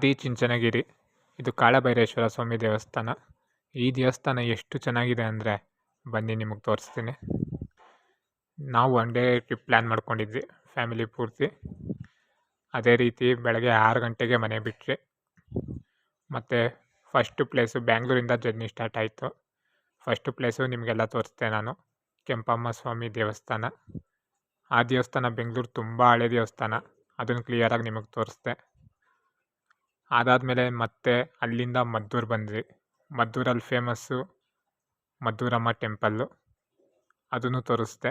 ಆದಿ ಚುಂಚನಗಿರಿ. ಇದು ಕಾಳಭೈರೇಶ್ವರ ಸ್ವಾಮಿ ದೇವಸ್ಥಾನ. ಈ ದೇವಸ್ಥಾನ ಎಷ್ಟು ಚೆನ್ನಾಗಿದೆ ಅಂದರೆ ಬನ್ನಿ ನಿಮಗೆ ತೋರಿಸ್ತೀನಿ. ನಾವು ಒನ್ ಡೇ ಟ್ರಿಪ್ ಪ್ಲ್ಯಾನ್ ಮಾಡ್ಕೊಂಡಿದ್ವಿ ಫ್ಯಾಮಿಲಿ ಪೂರ್ತಿ. ಅದೇ ರೀತಿ ಬೆಳಗ್ಗೆ ಆರು ಗಂಟೆಗೆ ಮನೆ ಬಿಟ್ವಿ. ಮತ್ತು ಫಸ್ಟು ಪ್ಲೇಸು ಬ್ಯಾಂಗ್ಳೂರಿಂದ ಜರ್ನಿ ಸ್ಟಾರ್ಟ್ ಆಯಿತು. ಫಸ್ಟು ಪ್ಲೇಸು ನಿಮಗೆಲ್ಲ ತೋರಿಸ್ತೆ ನಾನು, ಕೆಂಪಮ್ಮ ಸ್ವಾಮಿ ದೇವಸ್ಥಾನ. ಆ ದೇವಸ್ಥಾನ ಬೆಂಗಳೂರು ತುಂಬ ಹಳೆ ದೇವಸ್ಥಾನ. ಅದನ್ನು ಕ್ಲಿಯರಾಗಿ ನಿಮಗೆ ತೋರಿಸ್ದೆ ಅದಾದಮೇಲೆ ಮತ್ತೆ ಅಲ್ಲಿಂದ ಮದ್ದೂರು ಬಂದ್ವಿ. ಮದ್ದೂರಲ್ಲಿ ಫೇಮಸ್ಸು ಮದ್ದೂರಮ್ಮ ಟೆಂಪಲ್ಲು ಅದನ್ನು ತೋರಿಸ್ದೆ.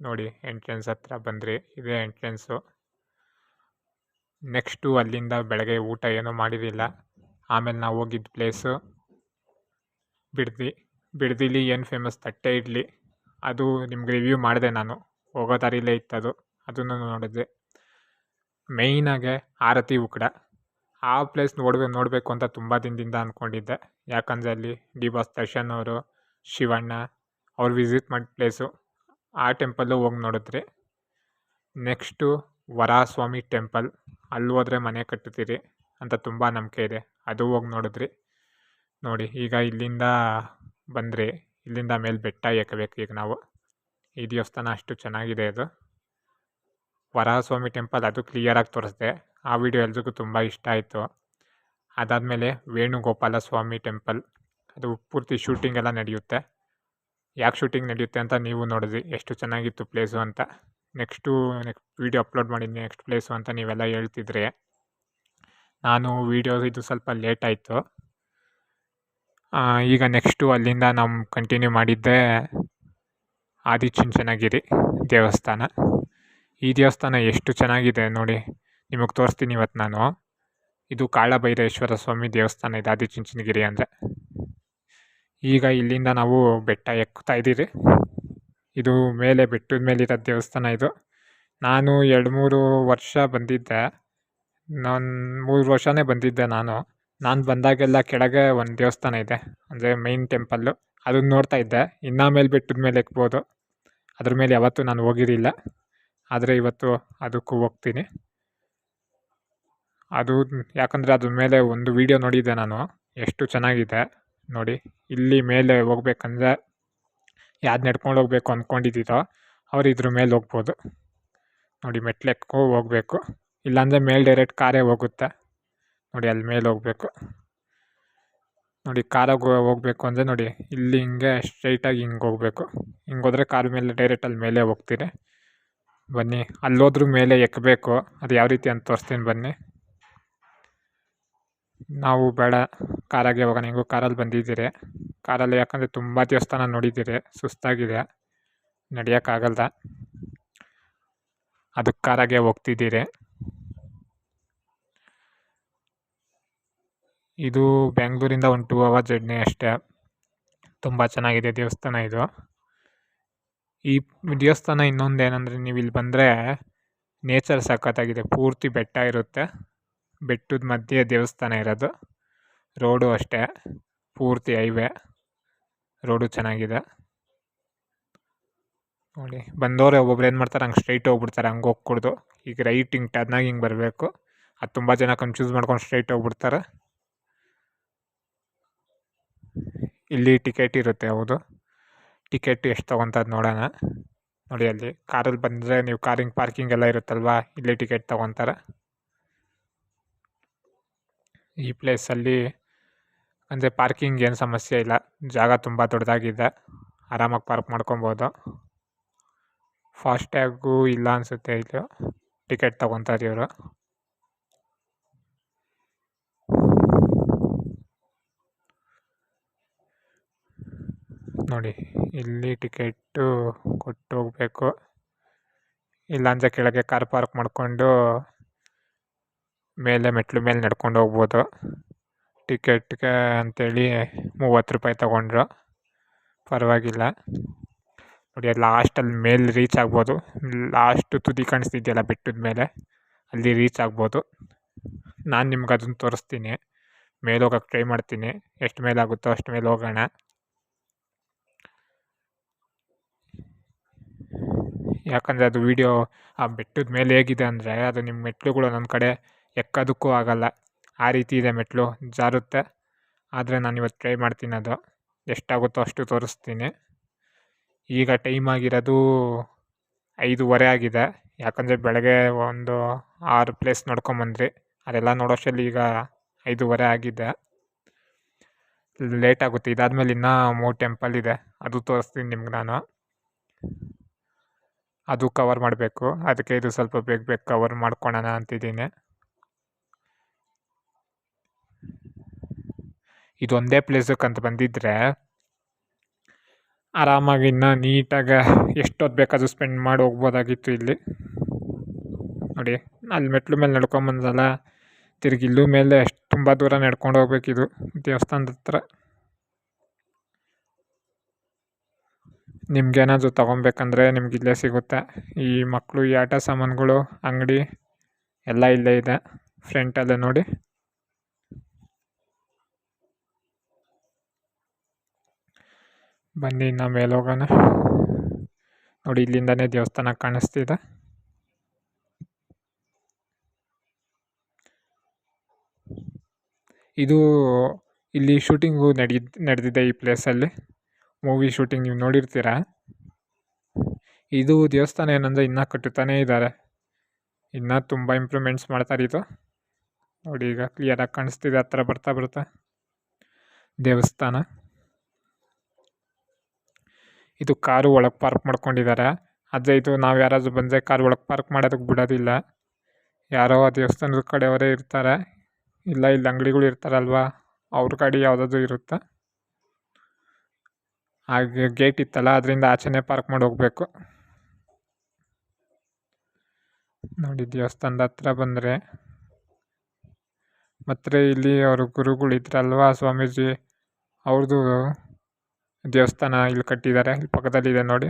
ನೋಡಿ ಎಂಟ್ರೆನ್ಸ್ ಹತ್ರ ಬಂದ್ರಿ. ಇದೇ ಎಂಟ್ರೆನ್ಸು ನೆಕ್ಸ್ಟು ಅಲ್ಲಿಂದ ಬೆಳಗ್ಗೆ ಊಟ ಏನೂ ಮಾಡಿರಲಿಲ್ಲ. ಆಮೇಲೆ ನಾವು ಹೋಗಿದ್ದ ಪ್ಲೇಸು ಬಿಡ್ದಿ. ಬಿಡ್ದಿಲಿ ಏನು ಫೇಮಸ್ ತಟ್ಟೆ ಇಡ್ಲಿ. ಅದು ನಿಮ್ಗೆ ರಿವ್ಯೂ ಮಾಡಿದೆ ನಾನು. ಹೋಗೋ ದಾರಿಲೇ ಇತ್ತದು. ಅದನ್ನು ನೋಡಿದ್ವಿ ಮೇಯ್ನಾಗೆ ಆರತಿ ಉಕ್ಕಡ. ಆ ಪ್ಲೇಸ್ ನೋಡ್ಬೇಕು ನೋಡಬೇಕು ಅಂತ ತುಂಬ ದಿನದಿಂದ ಅಂದ್ಕೊಂಡಿದ್ದೆ ಯಾಕಂದರೆ ಅಲ್ಲಿ ಡಿ ಬಾಸ್ ದರ್ಶನ್ ಅವರು, ಶಿವಣ್ಣ ಅವ್ರು ವಿಸಿಟ್ ಮಾಡಿದ ಪ್ಲೇಸು ಆ ಟೆಂಪಲ್ಲು ಹೋಗಿ ನೋಡಿದ್ರಿ. ನೆಕ್ಸ್ಟು ವರಾಸ್ವಾಮಿ ಟೆಂಪಲ್ ಅಲ್ಲಿ ಹೋದರೆ ಮನೆ ಕಟ್ಟುತ್ತೀರಿ ಅಂತ ತುಂಬ ನಂಬಿಕೆ ಇದೆ. ಅದು ಹೋಗಿ ನೋಡಿದ್ರಿ. ನೋಡಿ, ಈಗ ಇಲ್ಲಿಂದ ಬಂದರೆ ಇಲ್ಲಿಂದ ಮೇಲೆ ಬೆಟ್ಟ ಏಕಬೇಕು ಈಗ ನಾವು. ಈ ದೇವಸ್ಥಾನ ಅಷ್ಟು ಚೆನ್ನಾಗಿದೆ ಅದು. ವರಾಸ್ವಾಮಿ ಟೆಂಪಲ್ ಅದು ಕ್ಲಿಯರಾಗಿ ತೋರಿಸ್ದೆ. ಆ ವಿಡಿಯೋ ಎಲ್ರಿಗೂ ತುಂಬ ಇಷ್ಟ ಆಯಿತು. ಅದಾದಮೇಲೆ ವೇಣುಗೋಪಾಲ ಸ್ವಾಮಿ ಟೆಂಪಲ್ ಅದು ಪೂರ್ತಿ ಶೂಟಿಂಗ್ ಎಲ್ಲ ನಡೆಯುತ್ತೆ. ಯಾಕೆ ಶೂಟಿಂಗ್ ನಡೆಯುತ್ತೆ ಅಂತ ನೀವು ನೋಡಿದ್ರಿ. ಎಷ್ಟು ಚೆನ್ನಾಗಿತ್ತು ಪ್ಲೇಸು ಅಂತ. ನೆಕ್ಸ್ಟು ನೆಕ್ಸ್ಟ್ ವೀಡಿಯೋ ಅಪ್ಲೋಡ್ ಮಾಡಿದ್ನಿ ನೆಕ್ಸ್ಟ್ ಪ್ಲೇಸು ಅಂತ ನೀವೆಲ್ಲ ಹೇಳ್ತಿದ್ರಿ. ನಾನು ವೀಡಿಯೋ ಇದು ಸ್ವಲ್ಪ ಲೇಟ್ ಆಯಿತು. ಈಗ ನೆಕ್ಸ್ಟು ಅಲ್ಲಿಂದ ನಾವು ಕಂಟಿನ್ಯೂ ಮಾಡಿದ್ದೆ ಆದಿಚುಂಚನಗಿರಿ ದೇವಸ್ಥಾನ. ಈ ದೇವಸ್ಥಾನ ಎಷ್ಟು ಚೆನ್ನಾಗಿದೆ ನೋಡಿ. ನಿಮಗೆ ತೋರಿಸ್ತೀನಿ ಇವತ್ತು ನಾನು. ಇದು ಕಾಳಭೈರೇಶ್ವರ ಸ್ವಾಮಿ ದೇವಸ್ಥಾನ ಇದೆ ಚುಂಚನಗಿರಿ ಅಂದರೆ. ಈಗ ಇಲ್ಲಿಂದ ನಾವು ಬೆಟ್ಟ ಎಕ್ಕುತ್ತಾ ಇದ್ದೀರಿ. ಇದು ಮೇಲೆ ಬೆಟ್ಟದ ಮೇಲಿರೋ ದೇವಸ್ಥಾನ ಇದು. ನಾನು ಎರಡು ಮೂರು ವರ್ಷ ಬಂದಿದ್ದೆ. ನಾನು ಮೂರು ವರ್ಷನೇ ಬಂದಿದ್ದೆ ನಾನು. ನಾನು ಬಂದಾಗೆಲ್ಲ ಕೆಳಗೆ ಒಂದು ದೇವಸ್ಥಾನ ಇದೆ, ಅಂದರೆ ಮೈನ್ ಟೆಂಪಲ್ಲು ಅದನ್ನು ನೋಡ್ತಾ ಇದ್ದೆ. ಇನ್ನ ಮೇಲೆ ಬೆಟ್ಟದ ಮೇಲೆ ಎಕ್ಬೋದು. ಅದ್ರ ಮೇಲೆ ಯಾವತ್ತೂ ನಾನು ಹೋಗಿರಲಿಲ್ಲ ಆದರೆ ಇವತ್ತು ಅದಕ್ಕೂ ಹೋಗ್ತೀನಿ. ಅದು ಯಾಕಂದರೆ ಅದ್ರ ಮೇಲೆ ಒಂದು ವೀಡಿಯೋ ನೋಡಿದ್ದೆ ನಾನು. ಎಷ್ಟು ಚೆನ್ನಾಗಿದೆ ನೋಡಿ. ಇಲ್ಲಿ ಮೇಲೆ ಹೋಗ್ಬೇಕಂದ್ರೆ ಯಾರು ನಡ್ಕೊಂಡು ಹೋಗ್ಬೇಕು ಅಂದ್ಕೊಂಡಿದ್ದೀರೋ ಅವ್ರು ಇದ್ರ ಮೇಲೆ ಹೋಗ್ಬೋದು. ನೋಡಿ ಮೆಟ್ಲು ಹೋಗಬೇಕು. ಹೋಗ್ಬೇಕು ಇಲ್ಲಾಂದರೆ ಮೇಲೆ ಡೈರೆಕ್ಟ್ ಕಾರೇ ಹೋಗುತ್ತೆ. ನೋಡಿ ಅಲ್ಲಿ ಮೇಲೆ ಹೋಗ್ಬೇಕು. ನೋಡಿ ಕಾರಾಗೆ ಹೋಗ್ಬೇಕು ಅಂದರೆ ನೋಡಿ ಇಲ್ಲಿ ಹಿಂಗೆ ಸ್ಟ್ರೈಟಾಗಿ ಹಿಂಗೆ ಹೋಗ್ಬೇಕು. ಹಿಂಗೆ ಹೋದರೆ ಕಾರ್ ಮೇಲೆ ಡೈರೆಕ್ಟ್ ಅಲ್ಲಿ ಮೇಲೆ ಹೋಗ್ತೀರಿ. ಬನ್ನಿ. ಅಲ್ಲೋದ್ರೂ ಮೇಲೆ ಎಕ್ಕಬೇಕು ಅದು ಯಾವ ರೀತಿ ಅಂತ ತೋರಿಸ್ತೀನಿ ಬನ್ನಿ. ನಾವು ಬೇಡ. ಕಾರಾಗೆ ಹೋಗೋಣ ಹೆಂಗೂ ಕಾರಲ್ಲಿ ಬಂದಿದ್ದೀರಿ. ಕಾರಲ್ಲಿ ಯಾಕಂದರೆ ತುಂಬ ದೇವಸ್ಥಾನ ನೋಡಿದ್ದೀರಿ. ಸುಸ್ತಾಗಿದೆ. ನಡೆಯೋಕ್ಕಾಗಲ್ಲ ಅದಕ್ಕೆ ಕಾರಾಗೆ ಹೋಗ್ತಿದ್ದೀರಿ. ಇದು ಬೆಂಗಳೂರಿಂದ ಒಂದು ಟೂ ಅವರ್ ಜರ್ನಿ ಅಷ್ಟೇ. ತುಂಬ ಚೆನ್ನಾಗಿದೆ ದೇವಸ್ಥಾನ ಇದು. ಈ ದೇವಸ್ಥಾನ ಇನ್ನೊಂದು ಏನಂದರೆ ನೀವು ಇಲ್ಲಿ ಬಂದರೆ ನೇಚರ್ ಸಖತ್ತಾಗಿದೆ. ಪೂರ್ತಿ ಬೆಟ್ಟ ಇರುತ್ತೆ. ಬೆಟ್ಟದ ಮಧ್ಯೆ ದೇವಸ್ಥಾನ ಇರೋದು. ರೋಡು ಅಷ್ಟೇ, ಪೂರ್ತಿ ಹೈವೇ. ರೋಡು ಚೆನ್ನಾಗಿದೆ. ನೋಡಿ, ಬಂದವರು ಒಬ್ಬೊಬ್ರು ಏನು ಮಾಡ್ತಾರೆ, ಹಂಗೆ ಸ್ಟ್ರೈಟ್ ಹೋಗ್ಬಿಡ್ತಾರೆ, ಹಂಗೆ ಹೋಗ್ಕೂಡ್ದು. ಈಗ ರೈಟ್ ಹಿಂಗೆ ಟರ್ನಾಗಿ ಹಿಂಗೆ ಬರಬೇಕು. ಅದು ತುಂಬ ಜನ ಕನ್ಫ್ಯೂಸ್ ಮಾಡ್ಕೊಂಡು ಸ್ಟ್ರೈಟ್ ಹೋಗ್ಬಿಡ್ತಾರೆ. ಇಲ್ಲಿ ಟಿಕೆಟ್ ಇರುತ್ತೆ, ಹೌದು. ಟಿಕೆಟ್ ಎಷ್ಟು ತೊಗೊತಾರೆ ನೋಡೋಣ. ನೋಡಿ ಅಲ್ಲಿ ಕಾರಲ್ಲಿ ಬಂದರೆ ನೀವು ಕಾರಿಂಗ್ ಪಾರ್ಕಿಂಗ್ ಎಲ್ಲ ಇರುತ್ತಲ್ವಾ, ಇಲ್ಲಿ ಟಿಕೆಟ್ ತೊಗೊತಾರೆ. ಈ ಪ್ಲೇಸಲ್ಲಿ ಅಂದರೆ ಪಾರ್ಕಿಂಗ್ ಏನು ಸಮಸ್ಯೆ ಇಲ್ಲ. ಜಾಗ ತುಂಬ ದೊಡ್ಡದಾಗಿದೆ ಆರಾಮಾಗಿ ಪಾರ್ಕ್ ಮಾಡ್ಕೊಬೋದು. ಫಾಸ್ಟ್ಯಾಗು ಇಲ್ಲ ಅನಿಸುತ್ತೆ ಇದು. ಟಿಕೆಟ್ ತೊಗೊತಾರೆ ಇವರು ನೋಡಿ, ಇಲ್ಲಿ ಟಿಕೆಟ್ಟು ಕೊಟ್ಟು ಹೋಗಬೇಕು. ಇಲ್ಲಾಂದರೆ ಕೆಳಗೆ ಕಾರ್ ಪಾರ್ಕ್ ಮಾಡಿಕೊಂಡು ಮೇಲೆ ಮೆಟ್ಲು ಮೇಲೆ ನಡ್ಕೊಂಡು ಹೋಗ್ಬೋದು. ಟಿಕೆಟ್ಗೆ ಅಂತೇಳಿ ಮೂವತ್ತು ರೂಪಾಯಿ ತಗೊಂಡ್ರು. ಪರವಾಗಿಲ್ಲ. ನೋಡಿ ಲಾಸ್ಟಲ್ಲಿ ಮೇಲೆ ರೀಚ್ ಆಗ್ಬೋದು. ಲಾಸ್ಟ್ ತುದಿ ಕಾಣಿಸ್ತಿದೆಯಲ್ಲ ಬೆಟ್ಟದ ಮೇಲೆ, ಅಲ್ಲಿ ರೀಚ್ ಆಗ್ಬೋದು. ನಾನು ನಿಮ್ಗೆ ಅದನ್ನು ತೋರಿಸ್ತೀನಿ. ಮೇಲೆ ಹೋಗೋಕ್ಕೆ ಟ್ರೈ ಮಾಡ್ತೀನಿ. ಎಷ್ಟು ಮೇಲೆ ಆಗುತ್ತೋ ಅಷ್ಟು ಮೇಲೆ ಹೋಗೋಣ. ಯಾಕಂದರೆ ಅದು ವೀಡಿಯೋ ಆ ಬೆಟ್ಟದ ಮೇಲೆ ಹೇಗಿದೆ ಅಂದರೆ, ಅದು ನಿಮ್ಮ ಮೆಟ್ಲುಗಳು ಒಂದೊಂದು ಕಡೆ ಎಕ್ಕೋದಕ್ಕೂ ಆಗಲ್ಲ. ಆ ರೀತಿ ಇದೆ ಮೆಟ್ಲು. ಜಾರುತ್ತೆ. ಆದರೆ ನಾನು ಇವತ್ತು ಟ್ರೈ ಮಾಡ್ತೀನಿ ಅದು. ಎಷ್ಟಾಗುತ್ತೋ ಅಷ್ಟು ತೋರಿಸ್ತೀನಿ. ಈಗ ಟೈಮ್ ಆಗಿರೋದು ಐದೂವರೆ ಆಗಿದೆ. ಯಾಕಂದರೆ ಬೆಳಗ್ಗೆ ಒಂದು ಆರು ಪ್ಲೇಸ್ ನೋಡ್ಕೊಂಬಂದ್ರಿ ಅದೆಲ್ಲ ನೋಡೋಷ್ಟರಲ್ಲಿ ಈಗ ಐದೂವರೆ ಆಗಿದೆ. ಲೇಟ್ ಆಗುತ್ತೆ. ಇದಾದಮೇಲೆ ಇನ್ನೂ ಮೂರು ಟೆಂಪಲ್ ಇದೆ. ಅದು ತೋರಿಸ್ತೀನಿ ನಿಮ್ಗೆ ನಾನು. ಅದು ಕವರ್ ಮಾಡಬೇಕು. ಅದಕ್ಕೆ ಇದು ಸ್ವಲ್ಪ ಬೇಗ ಬೇಗ ಕವರ್ ಮಾಡ್ಕೊಳೋಣ ಅಂತಿದ್ದೀನಿ. ಇದೊಂದೇ ಪ್ಲೇಸಕ್ಕೆ ಅಂತ ಬಂದಿದ್ದರೆ ಆರಾಮಾಗಿ ಇನ್ನೂ ನೀಟಾಗಿ ಎಷ್ಟೊತ್ತು ಬೇಕಾದರೂ ಸ್ಪೆಂಡ್ ಮಾಡಿ ಹೋಗ್ಬೋದಾಗಿತ್ತು ಇಲ್ಲಿ. ನೋಡಿ, ಅಲ್ಲಿ ಮೆಟ್ಲು ಮೇಲೆ ನಡ್ಕೊಂಬಂದಲ್ಲ ತಿರುಗಿ ಇಲ್ಲೂ ಮೇಲೆ ಎಷ್ಟು ತುಂಬ ದೂರ ನಡ್ಕೊಂಡು ಹೋಗ್ಬೇಕಿದು ದೇವಸ್ಥಾನದ ಹತ್ರ. ನಿಮ್ಗೇನಾದರೂ ತೊಗೊಬೇಕಂದ್ರೆ ನಿಮ್ಗೆ ಇಲ್ಲೇ ಸಿಗುತ್ತೆ. ಈ ಮಕ್ಕಳು ಈ ಆಟ ಸಾಮಾನುಗಳು, ಅಂಗಡಿ, ಎಲ್ಲ ಇಲ್ಲೇ ಇದೆ. ಫ್ರಂಟಲ್ಲೇ ನೋಡಿ. ಬನ್ನಿ ಇನ್ನು ಮೇಲೆ ಹೋಗೋಣ. ನೋಡಿ, ಇಲ್ಲಿಂದನೇ ದೇವಸ್ಥಾನ ಕಾಣಿಸ್ತಿದೆ. ಇದು ಇಲ್ಲಿ ಶೂಟಿಂಗು ನಡೆಯ ನಡೆದಿದೆ ಈ ಪ್ಲೇಸಲ್ಲಿ ಮೂವಿ ಶೂಟಿಂಗ್ ನೀವು ನೋಡಿರ್ತೀರ? ಇದು ದೇವಸ್ಥಾನ ಏನಂದರೆ ಇನ್ನೂ ಕಟ್ಟುತ್ತಾನೇ ಇದ್ದಾರೆ. ಇನ್ನೂ ತುಂಬ ಇಂಪ್ರೂವ್ಮೆಂಟ್ಸ್ ಮಾಡ್ತಾರೆ ಇದು. ನೋಡಿ, ಈಗ ಕ್ಲಿಯರಾಗಿ ಕಾಣಿಸ್ತಿದೆ, ಹತ್ರ ಬರ್ತಾ ಬರ್ತಾ. ದೇವಸ್ಥಾನ. ಇದು ಕಾರು ಒಳಗೆ ಪಾರ್ಕ್ ಮಾಡ್ಕೊಂಡಿದ್ದಾರೆ ಆದರೆ ಇದು ನಾವು ಯಾರಾದರೂ ಬಂದರೆ ಕಾರ್ ಒಳಗೆ ಪಾರ್ಕ್ ಮಾಡೋದಕ್ಕೆ ಬಿಡೋದಿಲ್ಲ. ಯಾರೋ ದೇವಸ್ಥಾನದ ಕಡೆಯವರೇ ಇರ್ತಾರೆ. ಇಲ್ಲ, ಇಲ್ಲಿ ಅಂಗಡಿಗಳು ಇರ್ತಾರಲ್ವ, ಅವ್ರ ಗಾಡಿ ಯಾವುದಾದ್ರು ಇರುತ್ತೆ? ಹಾಗೆ ಗೇಟ್ ಇತ್ತಲ್ಲ, ಅದರಿಂದ ಆಚೆನೇ ಪಾರ್ಕ್ ಮಾಡಿ ಹೋಗಬೇಕು. ನೋಡಿ, ದೇವಸ್ಥಾನದ ಹತ್ರ ಬಂದರೆ. ಮತ್ತೆ ಇಲ್ಲಿ ಅವರು ಗುರುಗಳು ಇದ್ರಲ್ವ ಸ್ವಾಮೀಜಿ? ಅವ್ರದ್ದು ದೇವಸ್ಥಾನ ಇಲ್ಲಿ ಕಟ್ಟಿದ್ದಾರೆ. ಇಲ್ಲಿ ಪಕ್ಕದಲ್ಲಿದೆ ನೋಡಿ.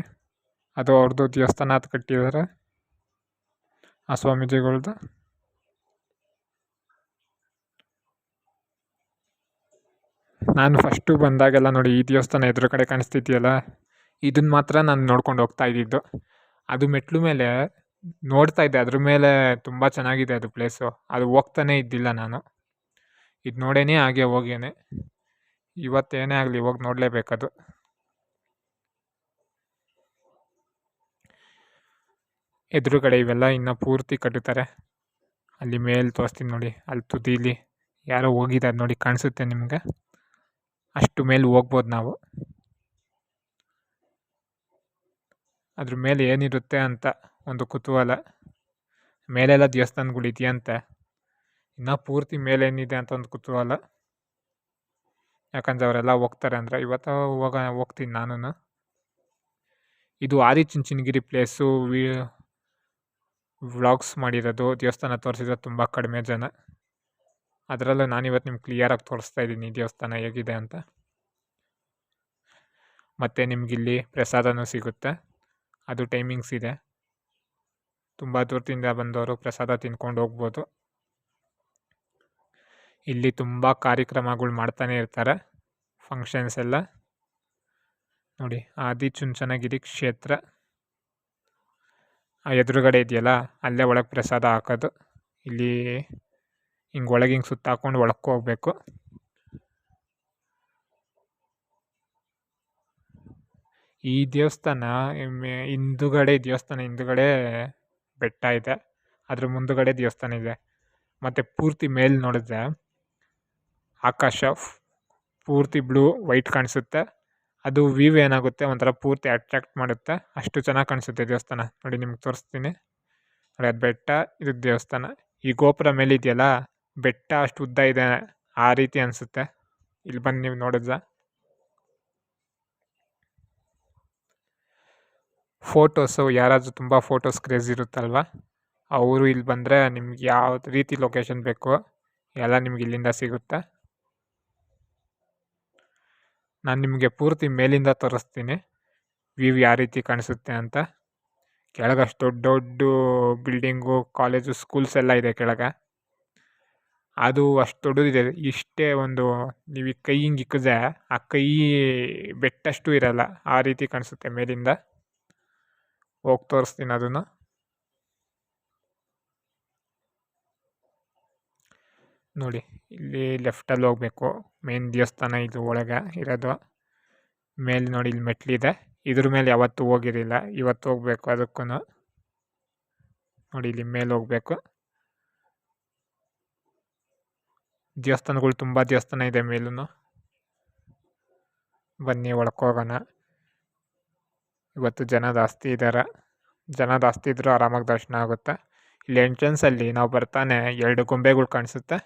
ಅದು ಅವ್ರದ್ದು ದೇವಸ್ಥಾನ ಅದು ಕಟ್ಟಿದ್ದಾರೆ. ಆ ಸ್ವಾಮೀಜಿಗಳ್ದು. ನಾನು ಫಸ್ಟು ಬಂದಾಗೆಲ್ಲ ನೋಡಿ ಈ ದೇವಸ್ಥಾನ ಎದುರು ಕಡೆ ಕಾಣಿಸ್ತಿದೆಯಲ್ಲ ಇದನ್ನು ಮಾತ್ರ ನಾನು ನೋಡ್ಕೊಂಡು ಹೋಗ್ತಾ ಇದ್ದಿದ್ದು. ಅದು ಮೆಟ್ಲು ಮೇಲೆ ನೋಡ್ತಾ ಇದ್ದೆ. ಅದ್ರ ಮೇಲೆ ತುಂಬ ಚೆನ್ನಾಗಿದೆ ಅದು ಪ್ಲೇಸು ಅದು ಹೋಗ್ತಾನೇ ಇದ್ದಿಲ್ಲ ನಾನು. ಇದು ನೋಡೇನೆ ಹಾಗೆ ಹೋಗೇನೆ. ಇವತ್ತೇನೇ ಆಗಲಿ ಹೋಗಿ ನೋಡಲೇಬೇಕದು. ಎದುರುಗಡೆ ಇವೆಲ್ಲ ಇನ್ನೂ ಪೂರ್ತಿ ಕಟ್ಟುತ್ತಾರೆ. ಅಲ್ಲಿ ಮೇಲೆ ತೋರಿಸ್ತೀನಿ ನೋಡಿ, ಅಲ್ಲಿ ತುದೀಲಿ ಯಾರೋ ಹೋಗಿದ್ದಾರೆ ನೋಡಿ ಕಾಣಿಸುತ್ತೆ ನಿಮಗೆ? ಅಷ್ಟು ಮೇಲೆ ಹೋಗ್ಬೋದು ನಾವು. ಅದ್ರ ಮೇಲೆ ಏನಿರುತ್ತೆ ಅಂತ ಒಂದು ಕುತೂಹಲ. ಮೇಲೆಲ್ಲ ದೇವಸ್ಥಾನಗಳು ಇದೆಯಂತೆ. ಇನ್ನೂ ಪೂರ್ತಿ ಮೇಲೇನಿದೆ ಅಂತ ಒಂದು ಕುತೂಹಲ. ಯಾಕಂದರೆ ಅವರೆಲ್ಲ ಹೋಗ್ತಾರೆ ಅಂದರೆ ಇವತ್ತು ಹೋಗ, ಹೋಗ್ತೀನಿ ನಾನು ಇದು ಆದಿಚುಂಚನಗಿರಿ ಪ್ಲೇಸು ವಿ ವ್ಲಾಗ್ಸ್ ಮಾಡಿರೋದು. ದೇವಸ್ಥಾನ ತೋರಿಸಿದ್ರೆ ತುಂಬ ಕಡಿಮೆ ಜನ. ಅದರಲ್ಲೂ ನಾನಿವತ್ತು ನಿಮ್ಗೆ ಕ್ಲಿಯರಾಗಿ ತೋರಿಸ್ತಾ ಇದ್ದೀನಿ ದೇವಸ್ಥಾನ ಹೇಗಿದೆ ಅಂತ. ಮತ್ತು ನಿಮಗಿಲ್ಲಿ ಪ್ರಸಾದನೂ ಸಿಗುತ್ತೆ. ಅದು ಟೈಮಿಂಗ್ಸ್ ಇದೆ. ತುಂಬ ದೂರದಿಂದ ಬಂದವರು ಪ್ರಸಾದ ತಿನ್ಕೊಂಡು ಹೋಗ್ಬೋದು. ಇಲ್ಲಿ ತುಂಬ ಕಾರ್ಯಕ್ರಮಗಳು ಮಾಡ್ತಾನೆ ಇರ್ತಾರೆ ಫಂಕ್ಷನ್ಸ್ ಎಲ್ಲ. ನೋಡಿ, ಆದಿಚುಂಚನಗಿರಿ ಕ್ಷೇತ್ರ. ಆ ಎದುರುಗಡೆ ಇದೆಯಲ್ಲ, ಅಲ್ಲೇ ಒಳಗೆ ಪ್ರಸಾದ ಹಾಕೋದು. ಇಲ್ಲಿ ಹಿಂಗೆ ಒಳಗೆ ಹಿಂಗೆ ಸುತ್ತ ಹಾಕ್ಕೊಂಡು ಒಳಕ್ಕೆ ಹೋಗ್ಬೇಕು. ಈ ದೇವಸ್ಥಾನ ಹಿಂದುಗಡೆ ದೇವಸ್ಥಾನ, ಹಿಂದುಗಡೆ ಬೆಟ್ಟ ಇದೆ. ಅದ್ರ ಮುಂದುಗಡೆ ದೇವಸ್ಥಾನ ಇದೆ. ಮತ್ತು ಪೂರ್ತಿ ಮೇಲೆ ನೋಡಿದ್ರೆ ಆಕಾಶ ಪೂರ್ತಿ ಬ್ಲೂ, ವೈಟ್ ಕಾಣಿಸುತ್ತೆ. ಅದು ವ್ಯೂ ಏನಾಗುತ್ತೆ? ಒಂಥರ ಪೂರ್ತಿ ಅಟ್ರ್ಯಾಕ್ಟ್ ಮಾಡುತ್ತೆ. ಅಷ್ಟು ಚೆನ್ನಾಗಿ ಕಾಣಿಸುತ್ತೆ ದೇವಸ್ಥಾನ. ನೋಡಿ, ನಿಮ್ಗೆ ತೋರಿಸ್ತೀನಿ. ನೋಡಿ, ಅದು ಬೆಟ್ಟ, ಇದು ದೇವಸ್ಥಾನ. ಈ ಗೋಪುರ ಮೇಲಿದೆಯಲ್ಲ ಬೆಟ್ಟ ಅಷ್ಟು ಉದ್ದ ಇದೆ. ಆ ರೀತಿ ಅನಿಸುತ್ತೆ. ಇಲ್ಲಿ ಬಂದು ನೀವು ನೋಡಿದ್ರ ಫೋಟೋಸು ಯಾರಾದರೂ ತುಂಬ ಫೋಟೋಸ್ ಕ್ರೇಜ್ ಇರುತ್ತಲ್ವ? ಅವರು ಇಲ್ಲಿ ಬಂದರೆ ನಿಮ್ಗೆ ಯಾವ ರೀತಿ ಲೊಕೇಶನ್ ಬೇಕು? ಎಲ್ಲ ನಿಮ್ಗೆ ಇಲ್ಲಿಂದ ಸಿಗುತ್ತೆ. ನಾನು ನಿಮಗೆ ಪೂರ್ತಿ ಮೇಲಿಂದ ತೋರಿಸ್ತೀನಿ. ವ್ಯೂ ಯಾವ ರೀತಿ ಕಾಣಿಸುತ್ತೆ ಅಂತ. ಕೆಳಗೆ ಅಷ್ಟು ದೊಡ್ಡ ದೊಡ್ಡ ಬಿಲ್ಡಿಂಗು ಕಾಲೇಜು ಸ್ಕೂಲ್ಸ್ ಎಲ್ಲ ಇದೆ ಕೆಳಗೆ. ಅದು ಅಷ್ಟು ದೊಡ್ಡದಿದೆ. ಇಷ್ಟೇ ಒಂದು, ನೀವು ಈ ಕೈ ಹಿಂಗೆ ಇಕ್ಕಿದ್ರೆ ಆ ಕೈ ಬೆಟ್ಟಷ್ಟು ಇರಲ್ಲ. ಆ ರೀತಿ ಕಾಣಿಸುತ್ತೆ ಮೇಲಿಂದ. ಹೋಗಿ ತೋರಿಸ್ತೀನಿ ಅದನ್ನು. ನೋಡಿ, ಇಲ್ಲಿ ಲೆಫ್ಟಲ್ಲಿ ಹೋಗಬೇಕು. ಮೇನ್ ದೇವಸ್ಥಾನ ಇದು ಒಳಗೆ ಇರೋದು. ಮೇಲೆ ನೋಡಿ ಇಲ್ಲಿ ಮೆಟ್ಲಿದೆ ಇದ್ರ ಮೇಲೆ ಯಾವತ್ತೂ ಹೋಗಿರಲಿಲ್ಲ. ಇವತ್ತು ಹೋಗಬೇಕು ಅದಕ್ಕೂ ನೋಡಿ ಇಲ್ಲಿ ಮೇಲೆ ಹೋಗಬೇಕು. ದೇವಸ್ಥಾನಗಳು ತುಂಬ ದೇವಸ್ಥಾನ ಇದೆ ಮೇಲೂ ಬನ್ನಿ ಒಳಕೋಗೋಣ ಇವತ್ತು ಜನ ಜಾಸ್ತಿ ಇದ್ದಾರೆ ಜನ ಜಾಸ್ತಿ ಇದ್ದರೂ ಆರಾಮಾಗಿ ದರ್ಶನ ಆಗುತ್ತೆ. ಇಲ್ಲಿ ಎಂಟ್ರೆನ್ಸಲ್ಲಿ ನಾವು ಬರ್ತಾನೆ ಎರಡು ಗೊಂಬೆಗಳು ಕಾಣಿಸುತ್ತೆ.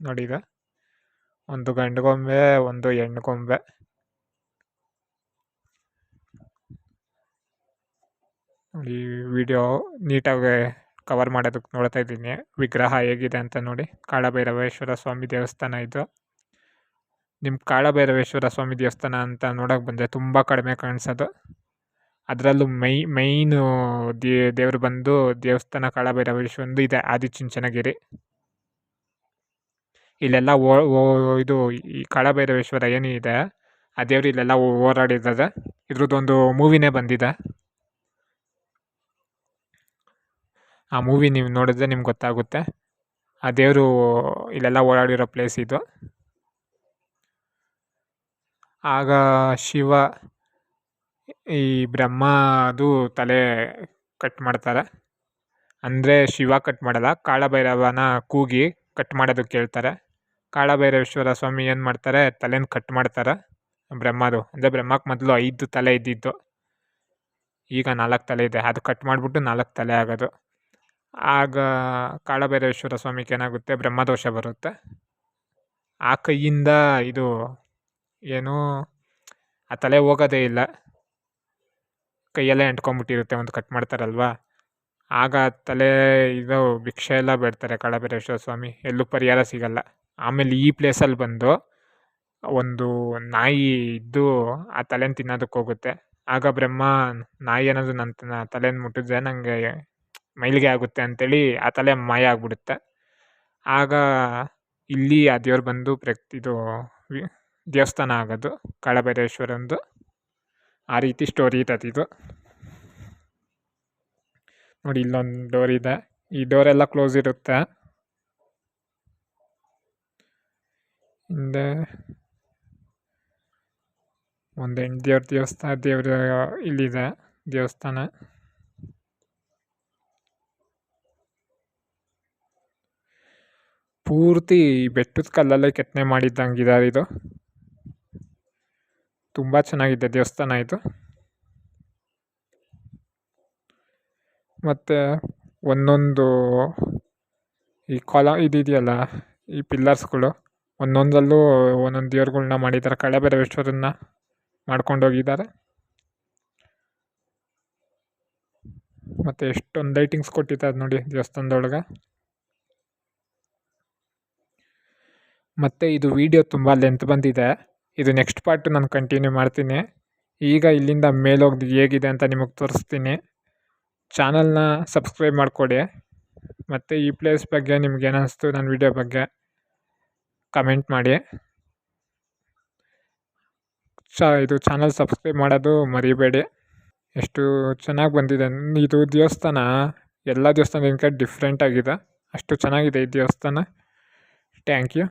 ನೋಡಿ ಒಂದು ಗಂಡು ಗೊಂಬೆ ಒಂದು ಹೆಣ್ಣು ಗೊಂಬೆ ನೋಡಿ ವಿಡಿಯೋ ನೀಟಾಗಿ ಕವರ್ ಮಾಡೋದಕ್ಕೆ ನೋಡ್ತಾ ಇದ್ದೀನಿ. ವಿಗ್ರಹ ಹೇಗಿದೆ ಅಂತ ನೋಡಿ. ಕಾಳಭೈರವೇಶ್ವರ ಸ್ವಾಮಿ ದೇವಸ್ಥಾನ ಇದು. ನಿಮ್ಮ ಕಾಳಭೈರವೇಶ್ವರ ಸ್ವಾಮಿ ದೇವಸ್ಥಾನ ಅಂತ ನೋಡೋಕೆ ಬಂದರೆ ತುಂಬ ಕಡಿಮೆ ಕಾಣಿಸೋದು. ಅದರಲ್ಲೂ ಮೈ, ಮೈನು ದೇವರು ಬಂದು ದೇವಸ್ಥಾನ ಕಾಳಭೈರವೇಶ್ವರಂದು ಇದೆ, ಆದಿಚುಂಚನಗಿರಿ. ಇಲ್ಲೆಲ್ಲ ಓ ಓ, ಇದು ಈ ಕಾಳಭೈರವೇಶ್ವರ ಏನಿದೆ ಆ ದೇವ್ರು ಇಲ್ಲೆಲ್ಲ ಓಡಾಡಿದ್ದಾರೆ. ಇದ್ರದ್ದೊಂದು ಮೂವಿನೇ ಬಂದಿದೆ. ಆ ಮೂವಿ ನೀವು ನೋಡಿದ್ರೆ ನಿಮ್ಗೆ ಗೊತ್ತಾಗುತ್ತೆ. ಆ ದೇವರು ಇಲ್ಲೆಲ್ಲ ಓಡಾಡಿರೋ ಪ್ಲೇಸ್ ಇದು. ಆಗ ಶಿವ, ಈ ಬ್ರಹ್ಮದು ತಲೆ ಕಟ್ ಮಾಡ್ತಾರೆ. ಅಂದರೆ ಶಿವ ಕಟ್ ಮಾಡಲ್ಲ, ಕಾಳಭೈರವನ ಕೂಗಿ ಕಟ್ ಮಾಡೋದಕ್ಕೆ ಹೇಳ್ತಾರೆ ಕಾಳಭೈರವೇಶ್ವರ ಸ್ವಾಮಿ ಏನು ಮಾಡ್ತಾರೆ? ತಲೆನ ಕಟ್ ಮಾಡ್ತಾರೆ. ಬ್ರಹ್ಮದು ಅಂದರೆ ಬ್ರಹ್ಮಕ್ಕೆ ಮೊದಲು ಐದು ತಲೆ ಇದ್ದಿದ್ದು. ಈಗ ನಾಲ್ಕು ತಲೆ ಇದೆ. ಅದು ಕಟ್ ಮಾಡಿಬಿಟ್ಟು ನಾಲ್ಕು ತಲೆ ಆಗೋದು. ಆಗ ಕಾಳಭೈರವೇಶ್ವರ ಸ್ವಾಮಿಗೆ ಏನಾಗುತ್ತೆ? ಬ್ರಹ್ಮದೋಷ ಬರುತ್ತೆ. ಆ ಕೈಯಿಂದ ಇದು ಏನು? ಆ ತಲೆ ಹೋಗೋದೇ ಇಲ್ಲ. ಕೈಯಲ್ಲೇ ಅಂಟ್ಕೊಂಬಿಟ್ಟಿರುತ್ತೆ ಒಂದು ಕಟ್ ಮಾಡ್ತಾರಲ್ವಾ? ಆಗ ತಲೆ ಇದು ಭಿಕ್ಷೆ ಎಲ್ಲ ಬೇಡ್ತಾರೆ ಕಾಳಭೈರೇಶ್ವರ ಸ್ವಾಮಿ. ಎಲ್ಲೂ ಪರಿಹಾರ ಸಿಗಲ್ಲ. ಆಮೇಲೆ ಈ ಪ್ಲೇಸಲ್ಲಿ ಬಂದು ಒಂದು ನಾಯಿ ಇದ್ದು ಆ ತಲೆನ ತಿನ್ನೋದಕ್ಕೆ ಹೋಗುತ್ತೆ. ಆಗ ಬ್ರಹ್ಮ, ನಾಯಿ ಏನಾದರೂ ನನ್ನ ತಲೆನ ಮುಟ್ಟಿದ್ರೆ ನನಗೆ ಮೈಲಿಗೆ ಆಗುತ್ತೆ ಅಂತೇಳಿ ಆ ತಲೆ ಮಾಯ ಆಗಿಬಿಡುತ್ತೆ. ಆಗ ಇಲ್ಲಿ ಆ ದೇವ್ರು ಬಂದು ಇದು ದೇವಸ್ಥಾನ ಆಗೋದು ಕಾಳಭೈರೇಶ್ವರಂದು ಆ ರೀತಿ ಸ್ಟೋರಿ ಇದೆ ಇದು. ನೋಡಿ ಇಲ್ಲೊಂದು ಡೋರ್ ಇದೆ. ಈ ಡೋರೆಲ್ಲ ಕ್ಲೋಸ್ ಇರುತ್ತೆ. ಹಿಂದೆ ಒಂದು ಹೆಣ್ಣು ದೇವ್ರ ದೇವಸ್ಥಾನ ದೇವ್ರ ಇಲ್ಲಿದೆ, ದೇವಸ್ಥಾನ. ಪೂರ್ತಿ ಬೆಟ್ಟದ ಕಲ್ಲಲ್ಲೇ ಕೆತ್ತನೆ ಮಾಡಿದ್ದಂಗಿದ್ದಾರೆ ಇದು. ತುಂಬ ಚೆನ್ನಾಗಿದೆ ದೇವಸ್ಥಾನ ಇದು. ಮತ್ತು ಒಂದೊಂದು ಈ ಕೊಲ, ಇದಿದೆಯಲ್ಲ, ಈ ಪಿಲ್ಲರ್ಸ್ಗಳು. ಒಂದೊಂದರಲ್ಲೂ ಒಂದೊಂದು ದೇವ್ರುಗಳ್ನ ಮಾಡಿದ್ದಾರೆ ಕಾಳಭೈರವೇಶ್ವರನ್ನ ಮಾಡ್ಕೊಂಡೋಗಿದ್ದಾರೆ. ಮತ್ತು ಎಷ್ಟೊಂದು ಲೈಟಿಂಗ್ಸ್ ಕೊಟ್ಟಿದ್ದಾರೆ ನೋಡಿ ದೇವಸ್ಥಾನದೊಳಗೆ. ಮತ್ತು ಇದು ವಿಡಿಯೋ ತುಂಬ ಲೆಂತ್ ಬಂದಿದೆ. ಇದು ನೆಕ್ಸ್ಟ್ ಪಾರ್ಟ್ ನಾನು ಕಂಟಿನ್ಯೂ ಮಾಡ್ತೀನಿ. ಈಗ ಇಲ್ಲಿಂದ ಮೇಲೋಗಿ ಹೇಗಿದೆ ಅಂತ ನಿಮಗೆ ತೋರಿಸ್ತೀನಿ. ಚಾನಲ್ನ ಸಬ್ಸ್ಕ್ರೈಬ್ ಮಾಡಿಕೊಡಿ. ಮತ್ತು ಈ ಪ್ಲೇಸ್ ಬಗ್ಗೆ ನಿಮ್ಗೆ ಏನು ಅನಿಸ್ತು ನನ್ನ ವಿಡಿಯೋ ಬಗ್ಗೆ? ಕಮೆಂಟ್ ಮಾಡಿ. ಚ ಇದು ಚಾನಲ್ ಸಬ್ಸ್ಕ್ರೈಬ್ ಮಾಡೋದು ಮರಿಬೇಡಿ. ಎಷ್ಟು ಚೆನ್ನಾಗಿ ಬಂದಿದೆ. ಇದು ದೇವಸ್ಥಾನ, ಎಲ್ಲ ದೇವಸ್ಥಾನಕ್ಕಿಂತ ಡಿಫ್ರೆಂಟಾಗಿದೆ ಅಷ್ಟು ಚೆನ್ನಾಗಿದೆ ಈ ದೇವಸ್ಥಾನ. Thank you